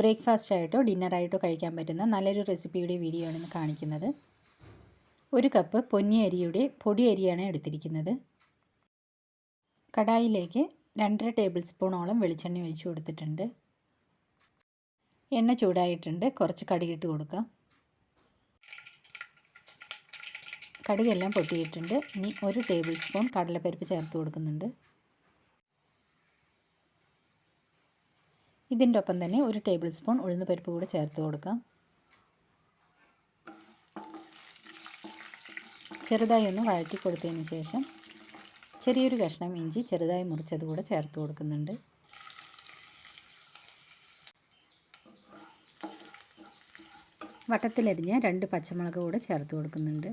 Breakfast ആയിട്ടോ ഡിന്നറായിട്ടോ കഴിക്കാൻ പറ്റുന്ന നല്ലൊരു റെസിപ്പിയുടെ വീഡിയോ ആണ് കാണിക്കുന്നത്. ഒരു കപ്പ് പൊന്നി അരിയുടെ പൊടി അരിയാണ് എടുത്തിരിക്കുന്നത്. കടായിലേക്ക് രണ്ടര ടേബിൾ സ്പൂണോളം വെളിച്ചെണ്ണ ഒഴിച്ചു കൊടുത്തിട്ടുണ്ട്. എണ്ണ ചൂടായിട്ടുണ്ട്. കുറച്ച് കടുകിട്ട് കൊടുക്കാം. കടുകെല്ലാം പൊട്ടിയിട്ടുണ്ട്. ഇനി ഒരു ടേബിൾ സ്പൂൺ കടലപ്പരിപ്പ് ചേർത്ത് കൊടുക്കുന്നുണ്ട്. ഇതിന്റെ ഒപ്പം തന്നെ ഒരു ടേബിൾ സ്പൂൺ ഉഴുന്ന് പരിപ്പ് കൂടെ ചേർത്ത് കൊടുക്കാം. ചെറുതായി ഒന്ന് വഴറ്റി കൊടുത്തതിന് ശേഷം ചെറിയൊരു കഷ്ണം ഇഞ്ചി ചെറുതായി മുറിച്ചത് കൂടെ ചേർത്ത് കൊടുക്കുന്നുണ്ട്. വട്ടത്തിലരിഞ്ഞ രണ്ട് പച്ചമുളക് കൂടെ ചേർത്ത് കൊടുക്കുന്നുണ്ട്.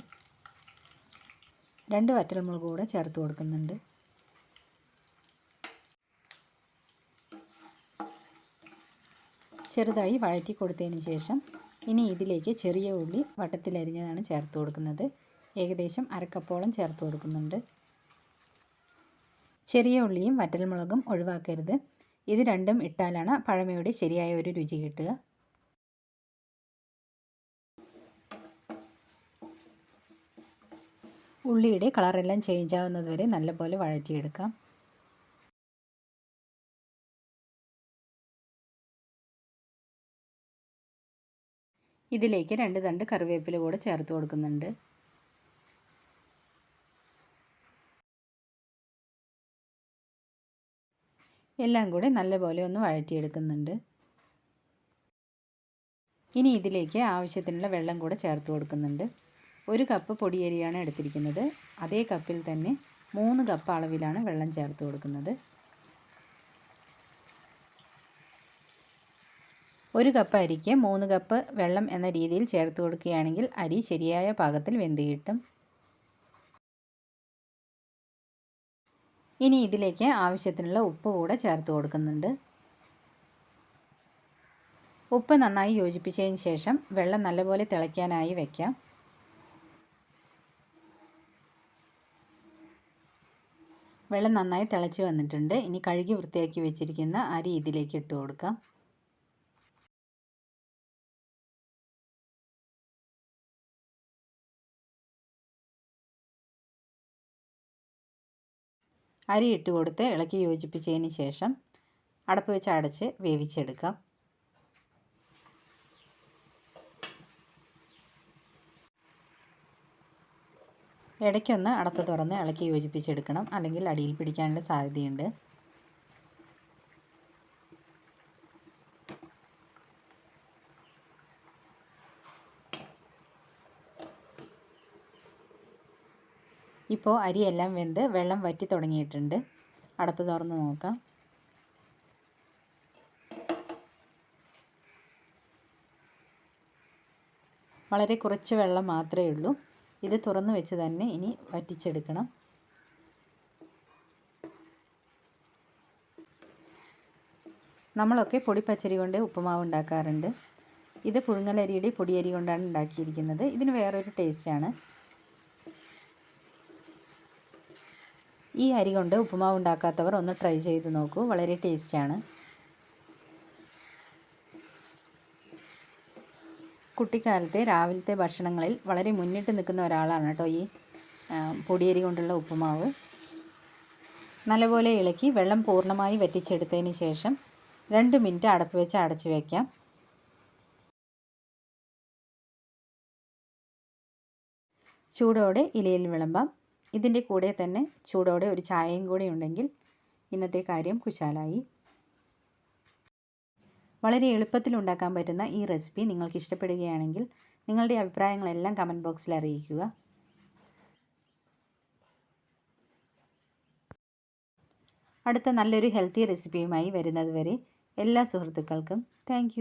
രണ്ട് വറ്റൽമുളക് കൂടെ ചേർത്ത് കൊടുക്കുന്നുണ്ട്. ചെറുതായി വഴറ്റി കൊടുത്തതിന് ശേഷം ഇനി ഇതിലേക്ക് ചെറിയ ഉള്ളി വട്ടത്തിലരിഞ്ഞതാണ് ചേർത്ത് കൊടുക്കുന്നത്. ഏകദേശം അരക്കപ്പോളം ചേർത്ത് കൊടുക്കുന്നുണ്ട്. ചെറിയ ഉള്ളിയും വറ്റൽമുളകും ഒഴിവാക്കരുത്. ഇത് രണ്ടും ഇട്ടാലാണ് പഴമയുടെ ശരിയായ ഒരു രുചി കിട്ടുക. ഉള്ളിയുടെ കളറെല്ലാം ചേഞ്ച് ആവുന്നതുവരെ നല്ലപോലെ വഴറ്റിയെടുക്കാം. ഇതിലേക്ക് രണ്ട് തണ്ട് കറിവേപ്പില കൂടെ ചേർത്ത് കൊടുക്കുന്നുണ്ട്. എല്ലാം കൂടെ നല്ലപോലെ ഒന്ന് വഴറ്റിയെടുക്കുന്നുണ്ട്. ഇനി ഇതിലേക്ക് ആവശ്യത്തിനുള്ള വെള്ളം കൂടെ ചേർത്ത് കൊടുക്കുന്നുണ്ട്. ഒരു കപ്പ് പൊടിയരിയാണ് എടുത്തിരിക്കുന്നത്. അതേ കപ്പിൽ തന്നെ മൂന്ന് കപ്പ് അളവിലാണ് വെള്ളം ചേർത്ത് കൊടുക്കുന്നത്. ഒരു കപ്പ് അരിക്ക് മൂന്ന് കപ്പ് വെള്ളം എന്ന രീതിയിൽ ചേർത്ത് കൊടുക്കുകയാണെങ്കിൽ അരി ശരിയായ പാകത്തിൽ വെന്ത് കിട്ടും. ഇനി ഇതിലേക്ക് ആവശ്യത്തിനുള്ള ഉപ്പ് കൂടെ ചേർത്ത് കൊടുക്കുന്നുണ്ട്. ഉപ്പ് നന്നായി യോജിപ്പിച്ചതിന് ശേഷം വെള്ളം നല്ലപോലെ തിളയ്ക്കാനായി വയ്ക്കാം വെള്ളം നന്നായി തിളച്ച് വന്നിട്ടുണ്ട്. ഇനി കഴുകി വൃത്തിയാക്കി വെച്ചിരിക്കുന്ന അരി ഇതിലേക്ക് ഇട്ട് കൊടുക്കാം. അരി ഇട്ട് കൊടുത്ത് ഇളക്കി യോജിപ്പിച്ചതിന് ശേഷം അടപ്പ് വെച്ച് അടച്ച് വേവിച്ചെടുക്കാം. ഇടയ്ക്കൊന്ന് അടപ്പ് തുറന്ന് ഇളക്കി യോജിപ്പിച്ചെടുക്കണം. അല്ലെങ്കിൽ അടിയിൽ പിടിക്കാനുള്ള സാധ്യതയുണ്ട്. ഇപ്പോൾ അരിയെല്ലാം വെന്ത് വെള്ളം വറ്റി തുടങ്ങിയിട്ടുണ്ട്. അടപ്പ് തുറന്ന് നോക്കാം. വളരെ കുറച്ച് വെള്ളം മാത്രമേ ഉള്ളൂ. ഇത് തുറന്ന് വെച്ച് തന്നെ ഇനി വറ്റിച്ചെടുക്കണം. നമ്മളൊക്കെ പൊടിപ്പച്ചരി കൊണ്ട് ഉപ്പുമാവ് ഉണ്ടാക്കാറുണ്ട്. ഇത് പുഴുങ്ങലരിയുടെ പൊടിയരി കൊണ്ടാണ് ഉണ്ടാക്കിയിരിക്കുന്നത്. ഇതിന് വേറൊരു ടേസ്റ്റാണ് ഈ അരി കൊണ്ട് ഉപ്പുമാവ് ഉണ്ടാക്കാത്തവർ ഒന്ന് ട്രൈ ചെയ്ത് നോക്കൂ. വളരെ ടേസ്റ്റാണ് കുട്ടിക്കാലത്തെ രാവിലത്തെ ഭക്ഷണങ്ങളിൽ വളരെ മുന്നിട്ട് നിൽക്കുന്ന ഒരാളാണ് കേട്ടോ ഈ പൊടിയരി കൊണ്ടുള്ള ഉപ്പുമാവ്. നല്ലപോലെ ഇളക്കി വെള്ളം പൂർണമായി വറ്റിച്ചെടുത്തതിന് ശേഷം രണ്ട് മിനിറ്റ് അടപ്പ് വെച്ച് അടച്ചു വയ്ക്കാം ചൂടോടെ ഇലയിൽ വിളമ്പാം. ഇതിന്റെ കൂടെ തന്നെ ചൂടോടെ ഒരു ചായയും കൂടി ഉണ്ടെങ്കിൽ ഇന്നത്തെ കാര്യം കുശാലായി. വളരെ എളുപ്പത്തിൽ ഉണ്ടാക്കാൻ പറ്റുന്ന ഈ റെസിപ്പി നിങ്ങൾക്ക് ഇഷ്ടപ്പെടുകയാണെങ്കിൽ നിങ്ങളുടെ അഭിപ്രായങ്ങളെല്ലാം കമന്റ് ബോക്സിൽ അറിയിക്കുക. അടുത്ത നല്ലൊരു ഹെൽത്തി റെസിപ്പിയുമായി വരുന്നത് വരെ എല്ലാ സുഹൃത്തുക്കൾക്കും താങ്ക്